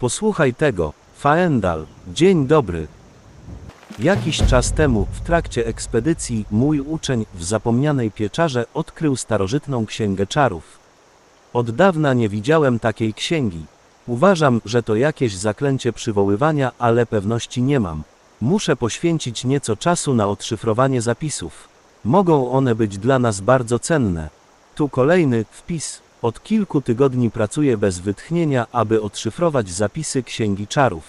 Posłuchaj tego, Faendal, dzień dobry. Jakiś czas temu, w trakcie ekspedycji, mój uczeń w zapomnianej pieczarze odkrył starożytną księgę czarów. Od dawna nie widziałem takiej księgi. Uważam, że to jakieś zaklęcie przywoływania, ale pewności nie mam. Muszę poświęcić nieco czasu na odszyfrowanie zapisów. Mogą one być dla nas bardzo cenne. Tu kolejny wpis. Od kilku tygodni pracuję bez wytchnienia, aby odszyfrować zapisy księgi czarów.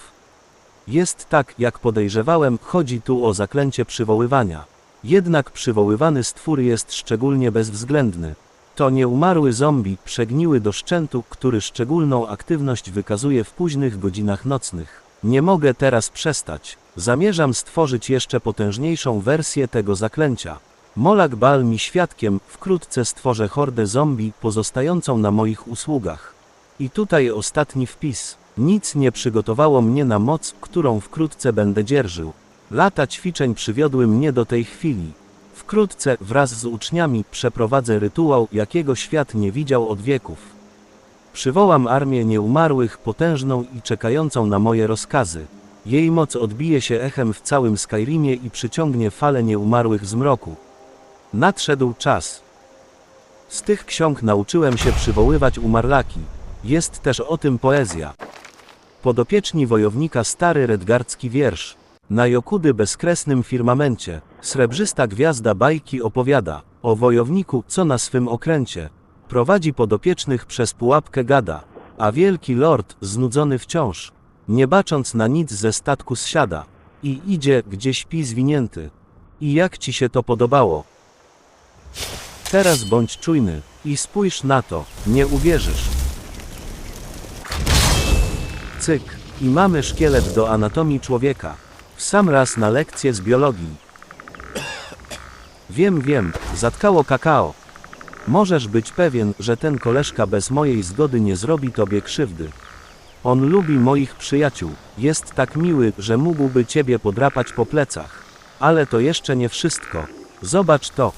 Jest tak, jak podejrzewałem, chodzi tu o zaklęcie przywoływania. Jednak przywoływany stwór jest szczególnie bezwzględny. To nieumarły zombie, przegniły do szczętu, który szczególną aktywność wykazuje w późnych godzinach nocnych. Nie mogę teraz przestać. Zamierzam stworzyć jeszcze potężniejszą wersję tego zaklęcia. Molak Bal mi świadkiem, wkrótce stworzę hordę zombie pozostającą na moich usługach. I tutaj ostatni wpis. Nic nie przygotowało mnie na moc, którą wkrótce będę dzierżył. Lata ćwiczeń przywiodły mnie do tej chwili. Wkrótce, wraz z uczniami, przeprowadzę rytuał, jakiego świat nie widział od wieków. Przywołam armię nieumarłych, potężną i czekającą na moje rozkazy. Jej moc odbije się echem w całym Skyrimie i przyciągnie fale nieumarłych z mroku. Nadszedł czas. Z tych ksiąg nauczyłem się przywoływać umarlaki. Jest też o tym poezja. Podopieczni wojownika stary redgardzki wiersz. Na Jokudy bezkresnym firmamencie, srebrzysta gwiazda bajki opowiada, o wojowniku, co na swym okręcie. Prowadzi podopiecznych przez pułapkę gada, a wielki lord, znudzony wciąż, nie bacząc na nic ze statku zsiada i idzie, gdzie śpi zwinięty. I jak ci się to podobało? Teraz bądź czujny i spójrz na to, nie uwierzysz. Cyk, i mamy szkielet do anatomii człowieka. W sam raz na lekcję z biologii. Wiem, wiem, zatkało kakao. Możesz być pewien, że ten koleżka bez mojej zgody nie zrobi tobie krzywdy. On lubi moich przyjaciół, jest tak miły, że mógłby ciebie podrapać po plecach. Ale to jeszcze nie wszystko. Zobacz to.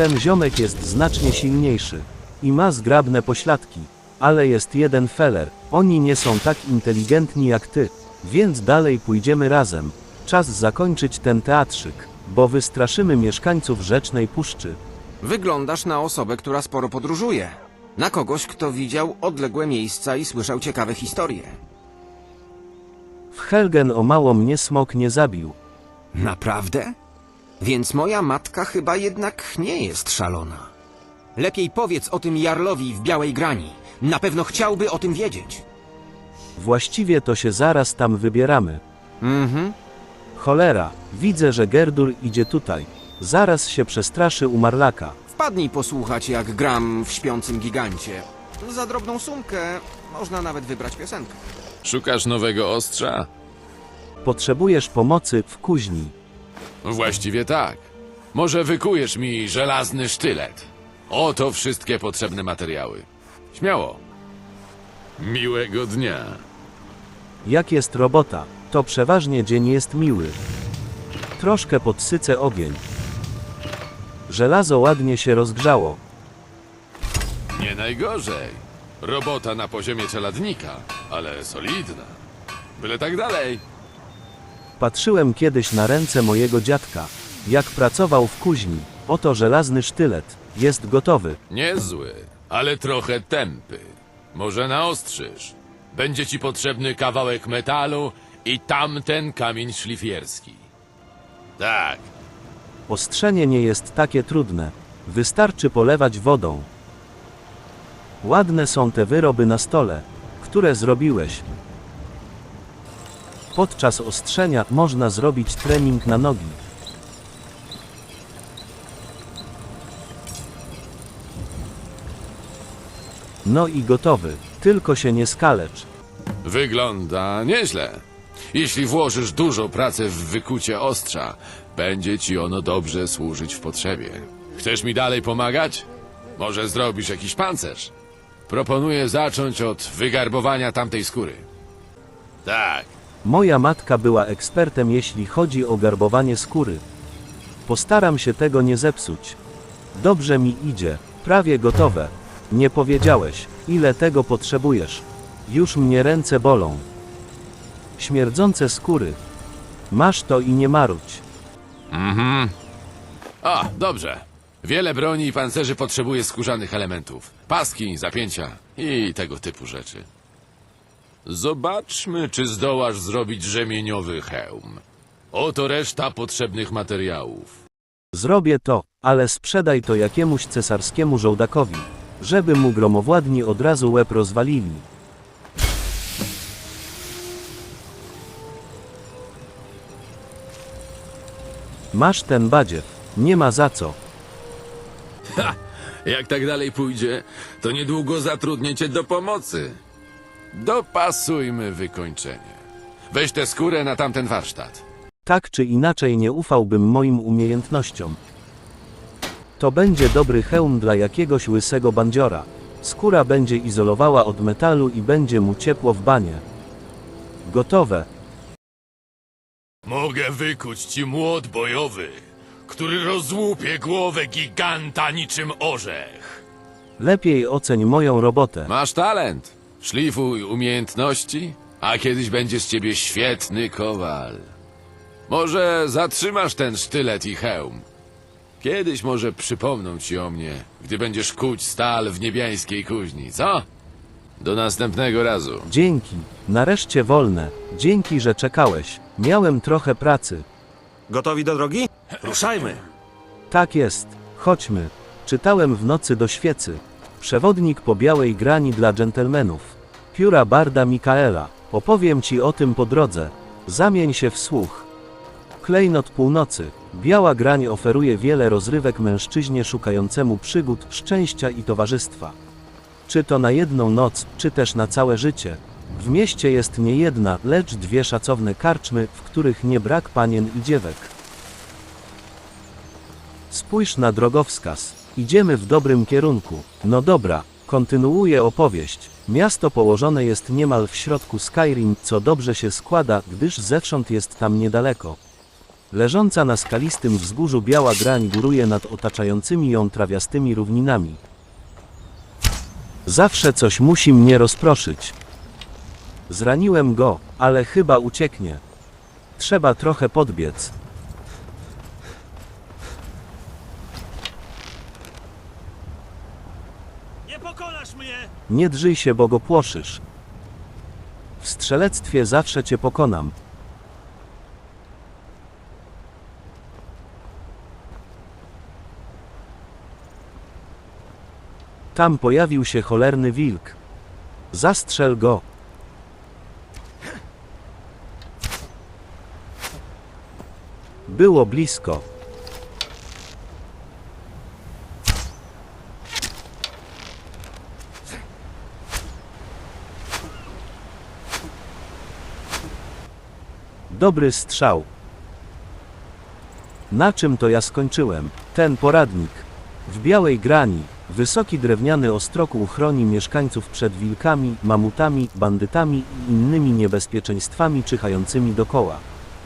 Ten ziomek jest znacznie silniejszy i ma zgrabne pośladki, ale jest jeden feller. Oni nie są tak inteligentni jak ty, więc dalej pójdziemy razem. Czas zakończyć ten teatrzyk, bo wystraszymy mieszkańców Rzecznej Puszczy. Wyglądasz na osobę, która sporo podróżuje. Na kogoś, kto widział odległe miejsca i słyszał ciekawe historie. W Helgen o mało mnie smok nie zabił. Naprawdę? Więc moja matka chyba jednak nie jest szalona. Lepiej powiedz o tym Jarlowi w Białej Grani. Na pewno chciałby o tym wiedzieć. Właściwie to się zaraz tam wybieramy. Mhm. Cholera, widzę, że Gerdur idzie tutaj. Zaraz się przestraszy umarlaka. Wpadnij posłuchać, jak gram w śpiącym gigancie. Za drobną sumkę można nawet wybrać piosenkę. Szukasz nowego ostrza? Potrzebujesz pomocy w kuźni. Właściwie tak. Może wykujesz mi żelazny sztylet. Oto wszystkie potrzebne materiały. Śmiało. Miłego dnia. Jak jest robota, to przeważnie dzień jest miły. Troszkę podsycę ogień. Żelazo ładnie się rozgrzało. Nie najgorzej. Robota na poziomie czeladnika, ale solidna. Byle tak dalej. Patrzyłem kiedyś na ręce mojego dziadka, jak pracował w kuźni. Oto żelazny sztylet. Jest gotowy. Niezły, ale trochę tępy. Może naostrzysz. Będzie ci potrzebny kawałek metalu i tamten kamień szlifierski. Tak, Ostrzenie nie jest takie trudne. Wystarczy polewać wodą. Ładne są te wyroby na stole, które zrobiłeś. Podczas ostrzenia można zrobić trening na nogi. No i gotowy, tylko się nie skalecz. Wygląda nieźle. Jeśli włożysz dużo pracy w wykucie ostrza, będzie ci ono dobrze służyć w potrzebie. Chcesz mi dalej pomagać? Może zrobisz jakiś pancerz? Proponuję zacząć od wygarbowania tamtej skóry. Tak, Moja matka była ekspertem jeśli chodzi o garbowanie skóry. Postaram się tego nie zepsuć. Dobrze mi idzie, prawie gotowe. Nie powiedziałeś, Ile tego potrzebujesz? Już mnie ręce bolą. Śmierdzące skóry. Masz to i nie marudź. A, dobrze. Wiele broni i pancerzy potrzebuje skórzanych elementów. Paski, zapięcia i tego typu rzeczy. Zobaczmy, czy zdołasz zrobić rzemieniowy hełm. Oto reszta potrzebnych materiałów. Zrobię to, ale sprzedaj to jakiemuś cesarskiemu żołdakowi, żeby mu gromowładni od razu łeb rozwalili. Masz ten badziew, nie ma za co. Ha! Jak tak dalej pójdzie, to niedługo zatrudnię cię do pomocy. Dopasujmy wykończenie. Weź tę skórę na tamten warsztat. Tak czy inaczej nie ufałbym moim umiejętnościom. To będzie dobry hełm dla jakiegoś łysego bandziora. Skóra będzie izolowała od metalu i będzie mu ciepło w banie. Gotowe. Mogę wykuć ci młot bojowy, który rozłupie głowę giganta niczym orzech. Lepiej oceń moją robotę. Masz talent, szlifuj umiejętności, a kiedyś będzie z ciebie świetny kowal. Może zatrzymasz ten sztylet i hełm. Kiedyś może przypomną ci o mnie, gdy będziesz kuć stal w niebiańskiej kuźni, co? Do następnego razu. Dzięki. Nareszcie wolne. Dzięki, że czekałeś. Miałem trochę pracy. Gotowi do drogi? Ruszajmy! Tak jest. Chodźmy. Czytałem w nocy do świecy. Przewodnik po białej grani dla dżentelmenów. Pióra Barda Mikaela. Opowiem ci o tym po drodze. Zamień się w słuch. Klejnot północy. Biała grań oferuje wiele rozrywek mężczyźnie szukającemu przygód, szczęścia i towarzystwa. Czy to na jedną noc, czy też na całe życie. W mieście jest nie jedna, lecz dwie szacowne karczmy, w których nie brak panien i dziewek. Spójrz na drogowskaz. Idziemy w dobrym kierunku. No dobra, kontynuuję opowieść. Miasto położone jest niemal w środku Skyrim, co dobrze się składa, gdyż zewsząd jest tam niedaleko. Leżąca na skalistym wzgórzu biała grań góruje nad otaczającymi ją trawiastymi równinami. Zawsze coś musi mnie rozproszyć. Zraniłem go, ale chyba ucieknie. Trzeba trochę podbiec. Nie pokonasz mnie! Nie drżyj się, bo go płoszysz. W strzelectwie zawsze cię pokonam. Tam pojawił się cholerny wilk. Zastrzel go. Było blisko. Dobry strzał. Na czym to ja skończyłem? Ten poradnik. W białej grani, wysoki drewniany ostrokół chroni mieszkańców przed wilkami, mamutami, bandytami i innymi niebezpieczeństwami czyhającymi dokoła.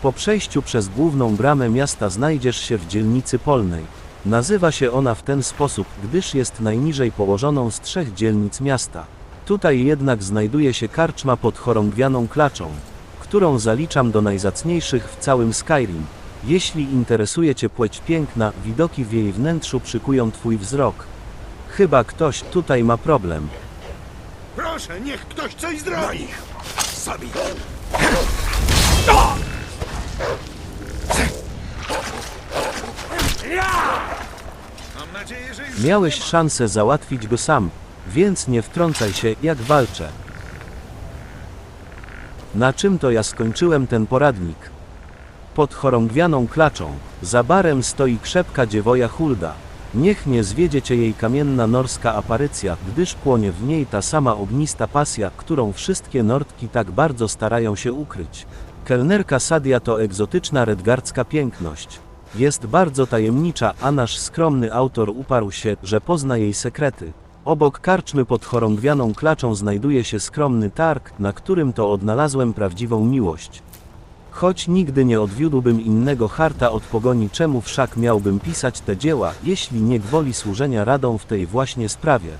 Po przejściu przez główną bramę miasta znajdziesz się w dzielnicy polnej. Nazywa się ona w ten sposób, gdyż jest najniżej położoną z trzech dzielnic miasta. Tutaj jednak znajduje się karczma pod chorągwianą klaczą, którą zaliczam do najzacniejszych w całym Skyrim. Jeśli interesuje Cię płeć piękna, widoki w jej wnętrzu przykują Twój wzrok. Chyba ktoś tutaj ma problem. Proszę, niech ktoś coś zrobi! Na ich! Zabij! Mam nadzieję, że już... Miałeś szansę załatwić go sam, więc nie wtrącaj się, jak walczę. Na czym to ja skończyłem ten poradnik? Pod chorągwianą klaczą, za barem stoi krzepka dziewoja Hulda. Niech nie zwiedzie cię jej kamienna norska aparycja, gdyż płonie w niej ta sama ognista pasja, którą wszystkie nordki tak bardzo starają się ukryć. Kelnerka Sadia to egzotyczna redgardzka piękność. Jest bardzo tajemnicza, a nasz skromny autor uparł się, że pozna jej sekrety. Obok karczmy pod chorągwianą klaczą znajduje się skromny targ, na którym to odnalazłem prawdziwą miłość. Choć nigdy nie odwiódłbym innego harta od pogoni, czemu wszak miałbym pisać te dzieła, jeśli nie gwoli służenia radą w tej właśnie sprawie.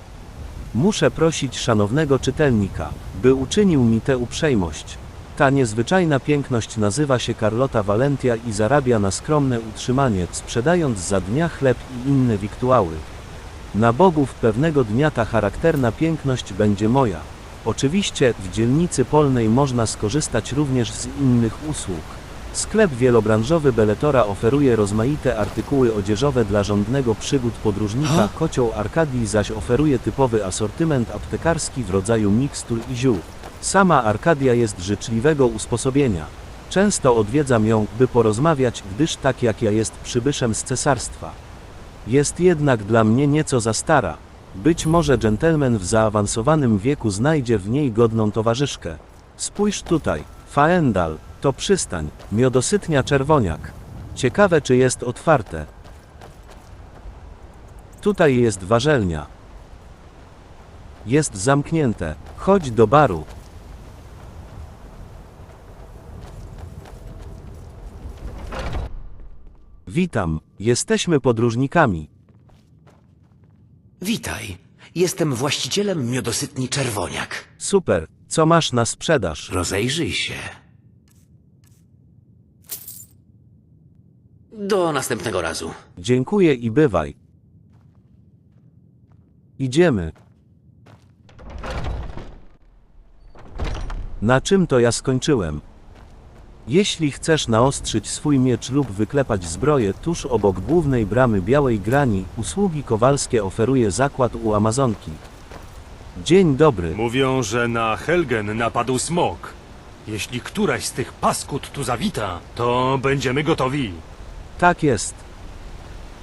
Muszę prosić szanownego czytelnika, by uczynił mi tę uprzejmość. Ta niezwyczajna piękność nazywa się Carlota Valentia i zarabia na skromne utrzymanie, sprzedając za dnia chleb i inne wiktuały. Na bogów pewnego dnia ta charakterna piękność będzie moja. Oczywiście w dzielnicy polnej można skorzystać również z innych usług. Sklep wielobranżowy Beletora oferuje rozmaite artykuły odzieżowe dla żądnego przygód podróżnika, kocioł Arkadii zaś oferuje typowy asortyment aptekarski w rodzaju mikstur i ziół. Sama Arkadia jest życzliwego usposobienia. Często odwiedzam ją, by porozmawiać, gdyż tak jak ja jest przybyszem z cesarstwa. Jest jednak dla mnie nieco za stara. Być może dżentelmen w zaawansowanym wieku znajdzie w niej godną towarzyszkę. Spójrz tutaj, Faendal, to przystań, miodosytnia czerwoniak. Ciekawe czy jest otwarte. Tutaj jest warzelnia. Jest zamknięte. Chodź do baru. Witam, jesteśmy podróżnikami. Witaj. Jestem właścicielem miodosytni Czerwoniak. Super, co masz na sprzedaż? Rozejrzyj się. Do następnego razu. Dziękuję i bywaj. Idziemy. Na czym to ja skończyłem? Jeśli chcesz naostrzyć swój miecz lub wyklepać zbroję tuż obok głównej bramy Białej Grani, usługi kowalskie oferuje zakład u Amazonki. Dzień dobry. Mówią, że na Helgen napadł smok. Jeśli któraś z tych paskud tu zawita, to będziemy gotowi. Tak jest.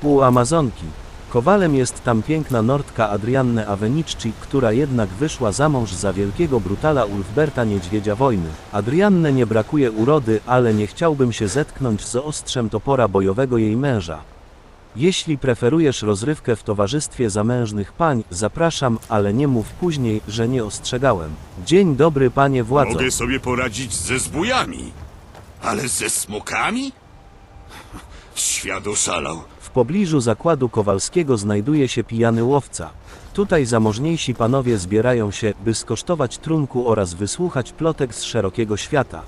U Amazonki. Kowalem jest tam piękna Nordka Adrianne Aveniczci, która jednak wyszła za mąż za wielkiego brutala Ulfberta Niedźwiedzia Wojny. Adrianne nie brakuje urody, ale nie chciałbym się zetknąć z ostrzem topora bojowego jej męża. Jeśli preferujesz rozrywkę w towarzystwie zamężnych pań, zapraszam, ale nie mów później, że nie ostrzegałem. Dzień dobry panie władzo. Mogę sobie poradzić ze zbójami, ale ze smokami? Świat oszalał. Pobliżu zakładu Kowalskiego znajduje się pijany łowca. Tutaj zamożniejsi panowie zbierają się, by skosztować trunku oraz wysłuchać plotek z szerokiego świata.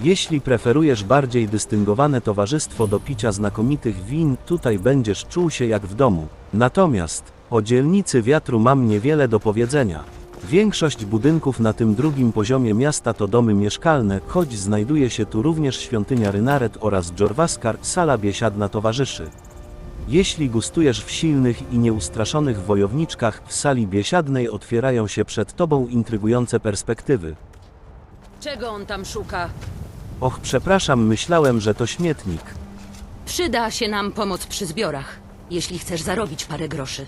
Jeśli preferujesz bardziej dystyngowane towarzystwo do picia znakomitych win, tutaj będziesz czuł się jak w domu. Natomiast, o dzielnicy wiatru mam niewiele do powiedzenia. Większość budynków na tym drugim poziomie miasta to domy mieszkalne, choć znajduje się tu również świątynia Rynaret oraz Jorwaskar, sala biesiadna towarzyszy. Jeśli gustujesz w silnych i nieustraszonych wojowniczkach, w sali biesiadnej otwierają się przed tobą intrygujące perspektywy. Czego on tam szuka? Och, przepraszam, myślałem, że to śmietnik. Przyda się nam pomoc przy zbiorach, jeśli chcesz zarobić parę groszy.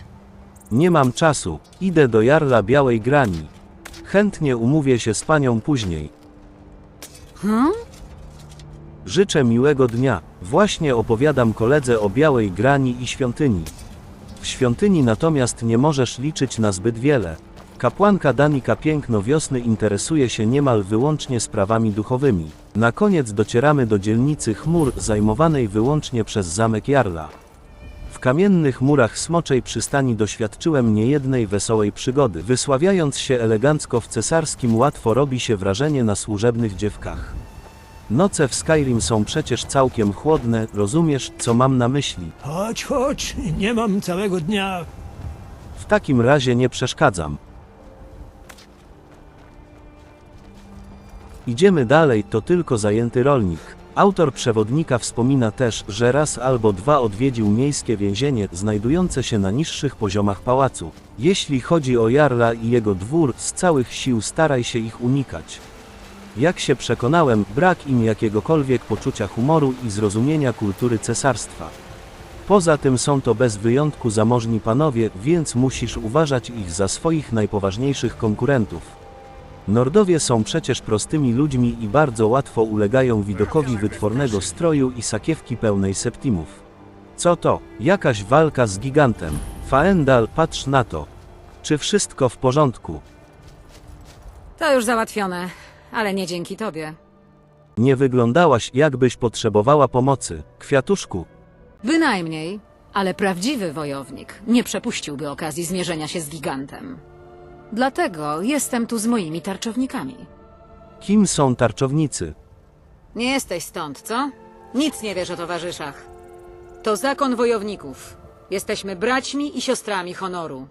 Nie mam czasu, idę do Jarla Białej Grani. Chętnie umówię się z panią później. Życzę miłego dnia. Właśnie opowiadam koledze o Białej Grani i świątyni. W świątyni natomiast nie możesz liczyć na zbyt wiele. Kapłanka Danika Piękno Wiosny interesuje się niemal wyłącznie sprawami duchowymi. Na koniec docieramy do dzielnicy chmur, zajmowanej wyłącznie przez zamek Jarla. W kamiennych murach smoczej przystani doświadczyłem niejednej wesołej przygody. Wysławiając się elegancko w cesarskim łatwo robi się wrażenie na służebnych dziewkach. Noce w Skyrim są przecież całkiem chłodne, rozumiesz, co mam na myśli. Chodź, chodź, nie mam całego dnia. W takim razie nie przeszkadzam. Idziemy dalej, to tylko zajęty rolnik. Autor przewodnika wspomina też, że raz albo dwa odwiedził miejskie więzienie, znajdujące się na niższych poziomach pałacu. Jeśli chodzi o Jarla i jego dwór, z całych sił staraj się ich unikać. Jak się przekonałem, brak im jakiegokolwiek poczucia humoru i zrozumienia kultury cesarstwa. Poza tym są to bez wyjątku zamożni panowie, więc musisz uważać ich za swoich najpoważniejszych konkurentów. Nordowie są przecież prostymi ludźmi i bardzo łatwo ulegają widokowi wytwornego stroju i sakiewki pełnej septimów. Co to? Jakaś walka z gigantem. Faendal, patrz na to. Czy wszystko w porządku? To już załatwione, ale nie dzięki tobie. Nie wyglądałaś, jakbyś potrzebowała pomocy. Kwiatuszku, Bynajmniej, ale prawdziwy wojownik nie przepuściłby okazji zmierzenia się z gigantem. Dlatego jestem tu z moimi tarczownikami. Kim są tarczownicy? Nie jesteś stąd, co? Nic nie wiesz o towarzyszach. To zakon wojowników. Jesteśmy braćmi i siostrami honoru.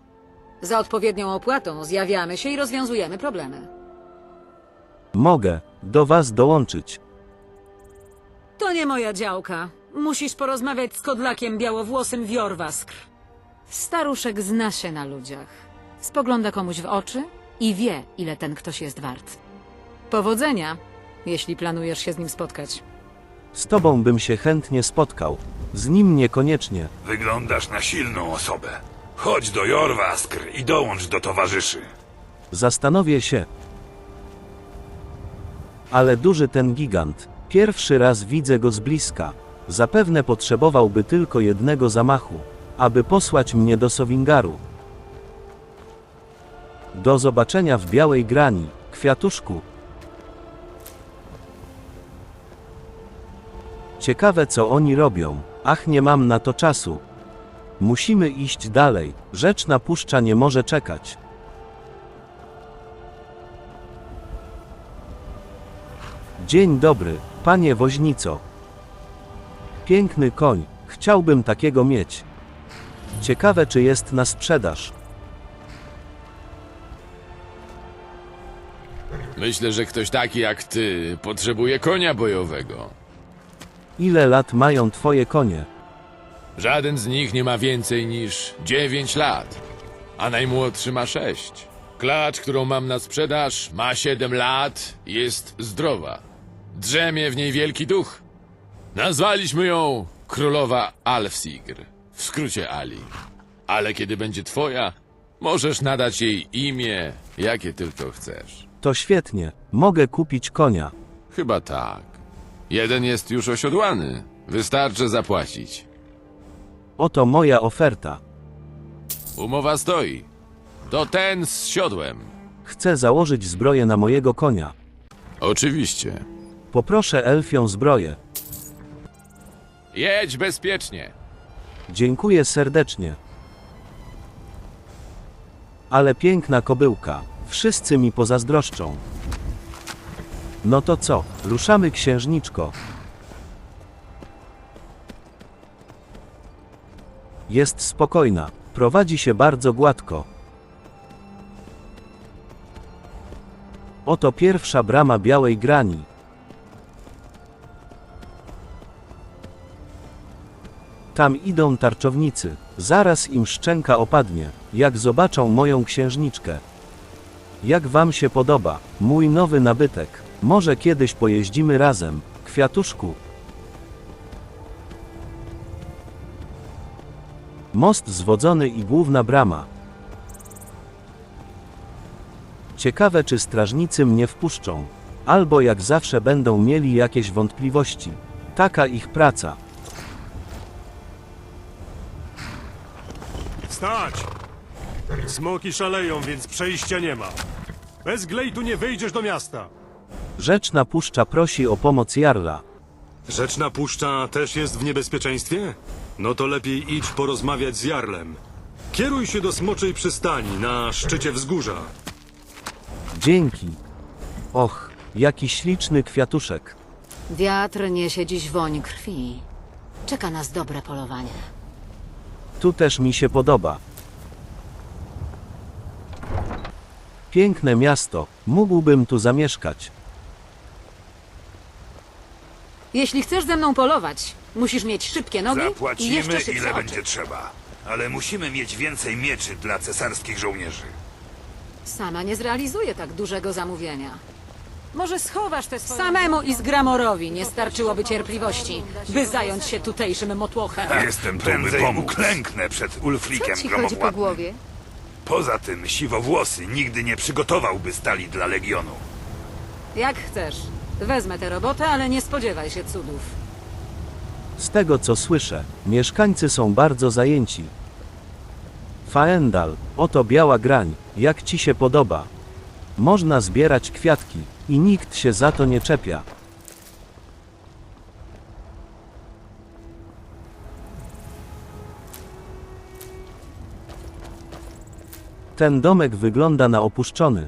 Za odpowiednią opłatą zjawiamy się i rozwiązujemy problemy. Mogę do was dołączyć. To nie moja działka. Musisz porozmawiać z kodlakiem białowłosym Wiorwaskr. Staruszek zna się na ludziach. Spogląda komuś w oczy i wie, ile ten ktoś jest wart. Powodzenia, jeśli planujesz się z nim spotkać. Z tobą bym się chętnie spotkał. Z nim niekoniecznie. Wyglądasz na silną osobę. Chodź do Jorwaskr i dołącz do towarzyszy. Zastanowię się. Ale duży ten gigant. Pierwszy raz widzę go z bliska. Zapewne potrzebowałby tylko jednego zamachu, aby posłać mnie do Sowingaru. Do zobaczenia w białej grani, kwiatuszku. Ciekawe co oni robią. Ach, nie mam na to czasu. Musimy iść dalej. Rzeczna puszcza nie może czekać. Dzień dobry, panie woźnico. Piękny koń, chciałbym takiego mieć. Ciekawe, czy jest na sprzedaż. Myślę, że ktoś taki jak ty potrzebuje konia bojowego. Ile lat mają twoje konie? Żaden z nich nie ma więcej niż 9 lat, a najmłodszy ma 6. Klacz, którą mam na sprzedaż, ma 7 lat i jest zdrowa. Drzemie w niej wielki duch. Nazwaliśmy ją Królowa Alfsigr, w skrócie Ali. Ale kiedy będzie twoja, możesz nadać jej imię, jakie tylko chcesz. To świetnie, mogę kupić konia. Chyba tak. Jeden jest już osiodłany. Wystarczy zapłacić. Oto moja oferta. Umowa stoi. To ten z siodłem. Chcę założyć zbroję na mojego konia. Oczywiście. Poproszę elfią zbroję. Jedź bezpiecznie. Dziękuję serdecznie. Ale piękna kobyłka. Wszyscy mi pozazdroszczą. No to co, ruszamy księżniczko. Jest spokojna, prowadzi się bardzo gładko. Oto pierwsza brama białej grani. Tam idą tarczownicy. Zaraz im szczęka opadnie, jak zobaczą moją księżniczkę. Jak wam się podoba, mój nowy nabytek? Może kiedyś pojeździmy razem, kwiatuszku. Most zwodzony i główna brama. Ciekawe, czy strażnicy mnie wpuszczą. Albo jak zawsze będą mieli jakieś wątpliwości. Taka ich praca. Stać! Smoki szaleją, więc przejścia nie ma. Bez glejtu nie wejdziesz do miasta. Rzeczna Puszcza prosi o pomoc Jarla. Rzeczna Puszcza też jest w niebezpieczeństwie? No to lepiej idź porozmawiać z Jarlem. Kieruj się do Smoczej Przystani na szczycie wzgórza. Dzięki. Och, jaki śliczny kwiatuszek. Wiatr niesie dziś woń krwi. Czeka nas dobre polowanie. Tu też mi się podoba. Piękne miasto, mógłbym tu zamieszkać. Jeśli chcesz ze mną polować, musisz mieć szybkie nogi i Zapłacimy jeszcze szybsze ile oczy. będzie trzeba. Ale musimy mieć więcej mieczy dla cesarskich żołnierzy. Sama nie zrealizuję tak dużego zamówienia. Może schowasz te swoje... Samemu i z Gramorowi nie starczyłoby cierpliwości, by zająć się tutejszym motłochem. Jestem prędzej uklęknę przed Ulfrikiem Co ci chodzi po Gromowładnym. głowie? Poza tym siwowłosy nigdy nie przygotowałby stali dla Legionu. Jak chcesz. Wezmę tę robotę, ale nie spodziewaj się cudów. Z tego co słyszę, mieszkańcy są bardzo zajęci. Faendal, oto biała grań, jak ci się podoba. Można zbierać kwiatki i nikt się za to nie czepia. Ten domek wygląda na opuszczony.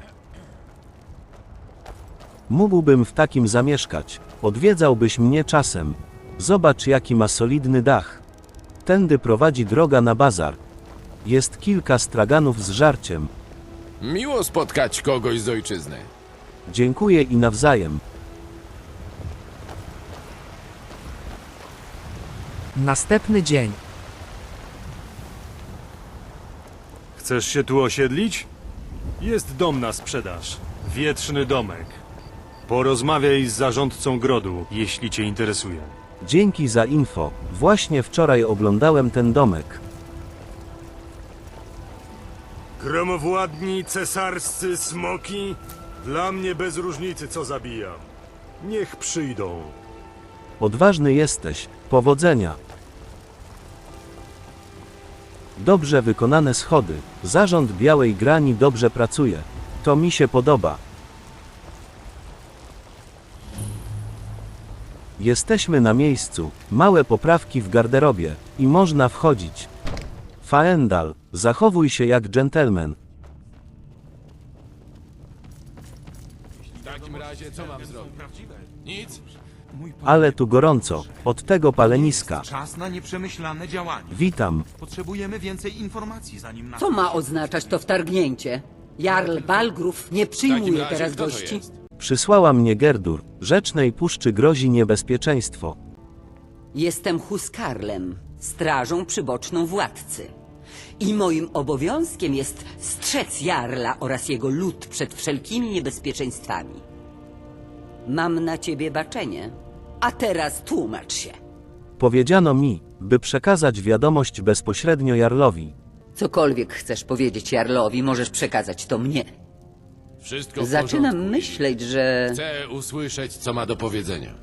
Mógłbym w takim zamieszkać. Odwiedzałbyś mnie czasem. Zobacz, jaki ma solidny dach. Tędy prowadzi droga na bazar. Jest kilka straganów z żarciem. Miło spotkać kogoś z ojczyzny. Dziękuję i nawzajem. Następny dzień. Chcesz się tu osiedlić? Jest dom na sprzedaż. Wietrzny domek. Porozmawiaj z zarządcą grodu, jeśli cię interesuje. Dzięki za info. Właśnie wczoraj oglądałem ten domek. Gromowładni cesarscy smoki? Dla mnie bez różnicy, co zabijam. Niech przyjdą. Odważny jesteś. Powodzenia. Dobrze wykonane schody. Zarząd Białej Grani dobrze pracuje. To mi się podoba. Jesteśmy na miejscu. Małe poprawki w garderobie. I można wchodzić. Faendal, zachowuj się jak dżentelmen. Razie co mam zrobić? Nic? Ale tu gorąco. Od tego paleniska. Czas na nieprzemyślane działanie. Witam. Potrzebujemy więcej informacji, zanim nas... Co ma oznaczać to wtargnięcie? Jarl Balgrów nie W takim przyjmuje razie teraz kto to gości. jest? Przysłała mnie Gerdur. Rzecznej puszczy grozi niebezpieczeństwo. Jestem Huskarlem, strażą przyboczną władcy. I moim obowiązkiem jest strzec Jarla oraz jego lud przed wszelkimi niebezpieczeństwami. Mam na ciebie baczenie, a teraz tłumacz się. Powiedziano mi, by przekazać wiadomość bezpośrednio Jarlowi. Cokolwiek chcesz powiedzieć Jarlowi, możesz przekazać to mnie. Wszystko w Zaczynam porządku. myśleć, że... Chcę usłyszeć, co ma do powiedzenia.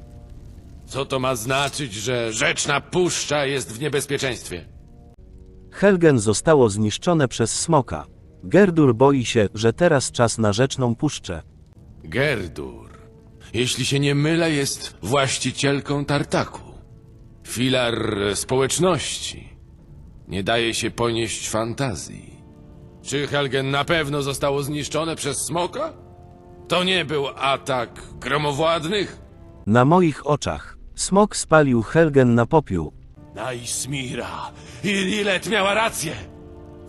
Co to ma znaczyć, że rzeczna puszcza jest w niebezpieczeństwie? Helgen zostało zniszczone przez smoka. Gerdur boi się, że teraz czas na rzeczną puszczę. Gerdur, jeśli się nie mylę, jest właścicielką tartaku. Filar społeczności. Nie daje się ponieść fantazji. Czy Helgen na pewno zostało zniszczone przez smoka? To nie był atak gromowładnych? Na moich oczach. Smok spalił Helgen na popiół. Naismira i Lilet miała rację.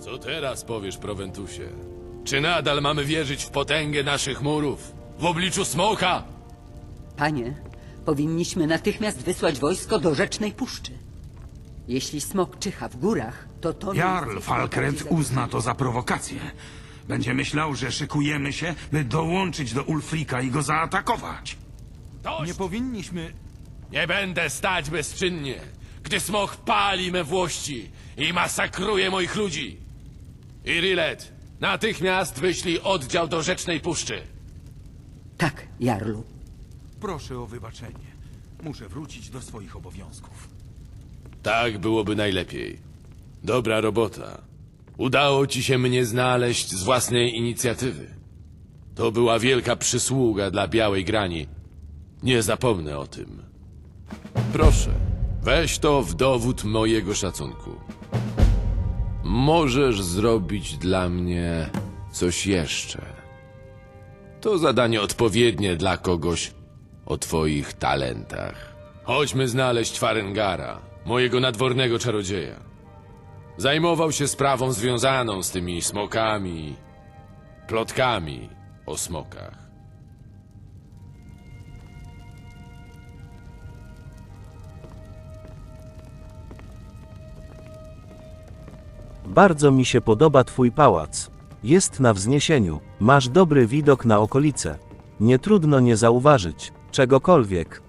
Co teraz powiesz, Proventusie? Czy nadal mamy wierzyć w potęgę naszych murów? W obliczu smoka? Panie, powinniśmy natychmiast wysłać wojsko do Rzecznej Puszczy. Jeśli smok czyha w górach, to to... Jarl Falkrend uzna to za prowokację. Będzie myślał, że szykujemy się, by dołączyć do Ulfrika i go zaatakować. Dość! Nie powinniśmy... Nie będę stać bezczynnie, gdy smok pali me włości i masakruje moich ludzi. Irilet, natychmiast wyślij oddział do Rzecznej Puszczy. Tak, Jarlu. Proszę o wybaczenie. Muszę wrócić do swoich obowiązków. Tak byłoby najlepiej. Dobra robota. Udało ci się mnie znaleźć z własnej inicjatywy. To była wielka przysługa dla Białej Grani. Nie zapomnę o tym. Proszę, weź to w dowód mojego szacunku. Możesz zrobić dla mnie coś jeszcze. To zadanie odpowiednie dla kogoś o twoich talentach. Chodźmy znaleźć Farengara, mojego nadwornego czarodzieja. Zajmował się sprawą związaną z tymi smokami, plotkami o smokach. Bardzo mi się podoba twój pałac. Jest na wzniesieniu. Masz dobry widok na okolice. Nie trudno nie zauważyć czegokolwiek.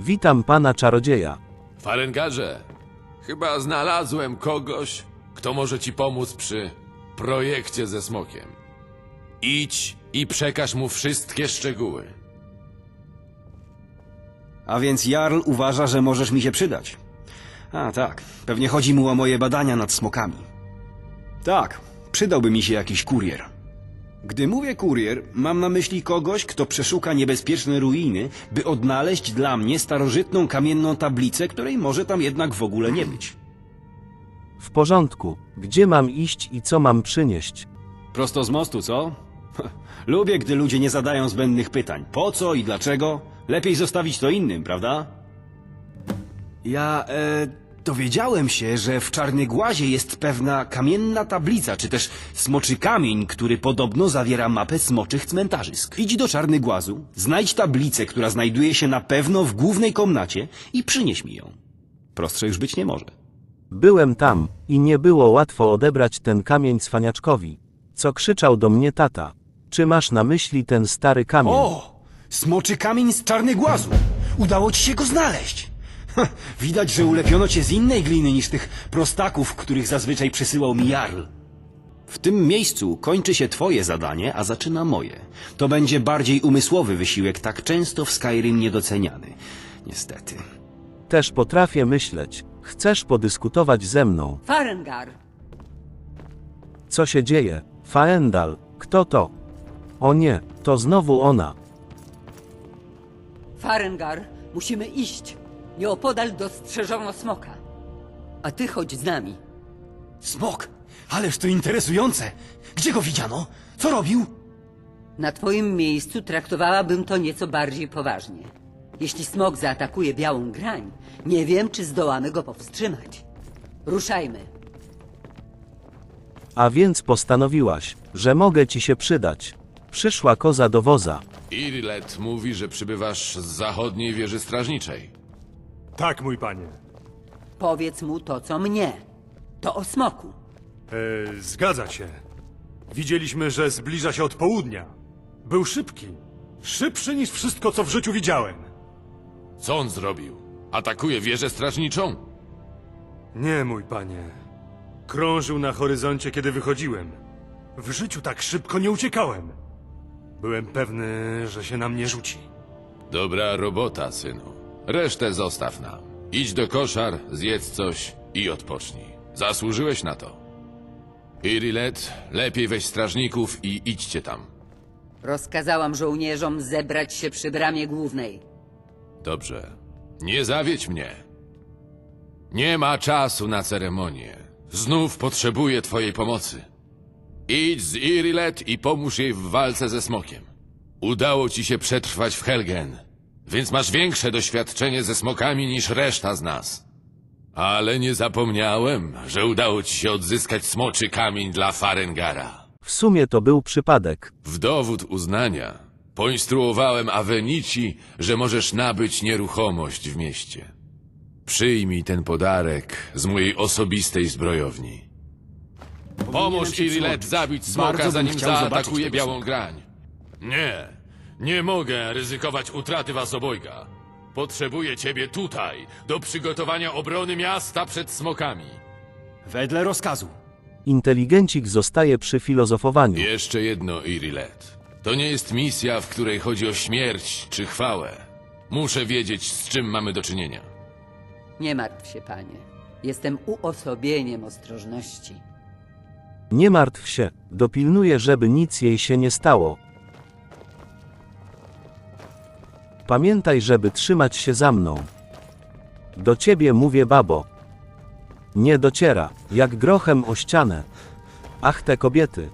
Witam pana czarodzieja. Farengarze, chyba znalazłem kogoś, kto może ci pomóc przy projekcie ze smokiem. Idź i przekaż mu wszystkie szczegóły. A więc Jarl uważa, że możesz mi się przydać. A tak, pewnie chodzi mu o moje badania nad smokami. Tak, przydałby mi się jakiś kurier. Gdy mówię kurier, mam na myśli kogoś, kto przeszuka niebezpieczne ruiny, by odnaleźć dla mnie starożytną kamienną tablicę, której może tam jednak w ogóle nie być. W porządku, gdzie mam iść i co mam przynieść? Prosto z mostu, co? Lubię, gdy ludzie nie zadają zbędnych pytań. Po co i dlaczego? Lepiej zostawić to innym, prawda? Ja, e, dowiedziałem się, że w Czarny Głazie jest pewna kamienna tablica, czy też smoczy kamień, który podobno zawiera mapę smoczych cmentarzysk. Idź do Czarny Głazu, znajdź tablicę, która znajduje się na pewno w głównej komnacie i przynieś mi ją. Prostsze już być nie może. Byłem tam i nie było łatwo odebrać ten kamień cwaniaczkowi. Co krzyczał do mnie tata? Czy masz na myśli ten stary kamień? O! Smoczy kamień z Czarny Głazu! Udało ci się go znaleźć! Widać, że ulepiono cię z innej gliny niż tych prostaków, których zazwyczaj przysyłał mi Jarl. W tym miejscu kończy się twoje zadanie, a zaczyna moje. To będzie bardziej umysłowy wysiłek, tak często w Skyrim niedoceniany. Niestety. Też potrafię myśleć. Chcesz podyskutować ze mną? Farengar, Co się dzieje? Faendal, kto to? O nie, to znowu ona. Farengar, musimy iść. Nieopodal dostrzeżono smoka. A ty chodź z nami. Smok! Ależ to interesujące! Gdzie go widziano? Co robił? Na twoim miejscu traktowałabym to nieco bardziej poważnie. Jeśli smok zaatakuje białą grań, nie wiem, czy zdołamy go powstrzymać. Ruszajmy. A więc postanowiłaś, że mogę ci się przydać. Przyszła koza do woza. Irilet mówi, że przybywasz z zachodniej wieży strażniczej. Tak, mój panie. Powiedz mu to, co mnie. To o smoku. E, zgadza się. Widzieliśmy, że zbliża się od południa. Był szybki. Szybszy niż wszystko, co w życiu widziałem. Co on zrobił? Atakuje wieżę strażniczą? Nie, mój panie. Krążył na horyzoncie, kiedy wychodziłem. W życiu tak szybko nie uciekałem. Byłem pewny, że się na mnie rzuci. Dobra robota, synu. Resztę zostaw nam. Idź do koszar, zjedz coś i odpocznij. Zasłużyłeś na to. Irilet, lepiej weź strażników i idźcie tam. Rozkazałam żołnierzom zebrać się przy bramie głównej. Dobrze. Nie zawiedź mnie. Nie ma czasu na ceremonię. Znów potrzebuję twojej pomocy. Idź z Irilet i pomóż jej w walce ze smokiem. Udało ci się przetrwać w Helgen, więc masz większe doświadczenie ze smokami niż reszta z nas. Ale nie zapomniałem, że udało ci się odzyskać smoczy kamień dla Farengara. W sumie to był przypadek. W dowód uznania poinstruowałem Avenici, że możesz nabyć nieruchomość w mieście. Przyjmij ten podarek z mojej osobistej zbrojowni. Pomóż Irilet zabić Bardzo smoka, bym zanim chciał zobaczyć zaatakuje tego białą grań. Nie, nie mogę ryzykować utraty was obojga. Potrzebuję ciebie tutaj, do przygotowania obrony miasta przed smokami. Wedle rozkazu. Inteligencik zostaje przy filozofowaniu. Jeszcze jedno, Irilet. To nie jest misja, w której chodzi o śmierć czy chwałę. Muszę wiedzieć, z czym mamy do czynienia. Nie martw się, panie. Jestem uosobieniem ostrożności. Nie martw się, dopilnuję, żeby nic jej się nie stało. Pamiętaj, żeby trzymać się za mną. Do ciebie mówię, babo. Nie dociera, jak grochem o ścianę. Ach, te kobiety.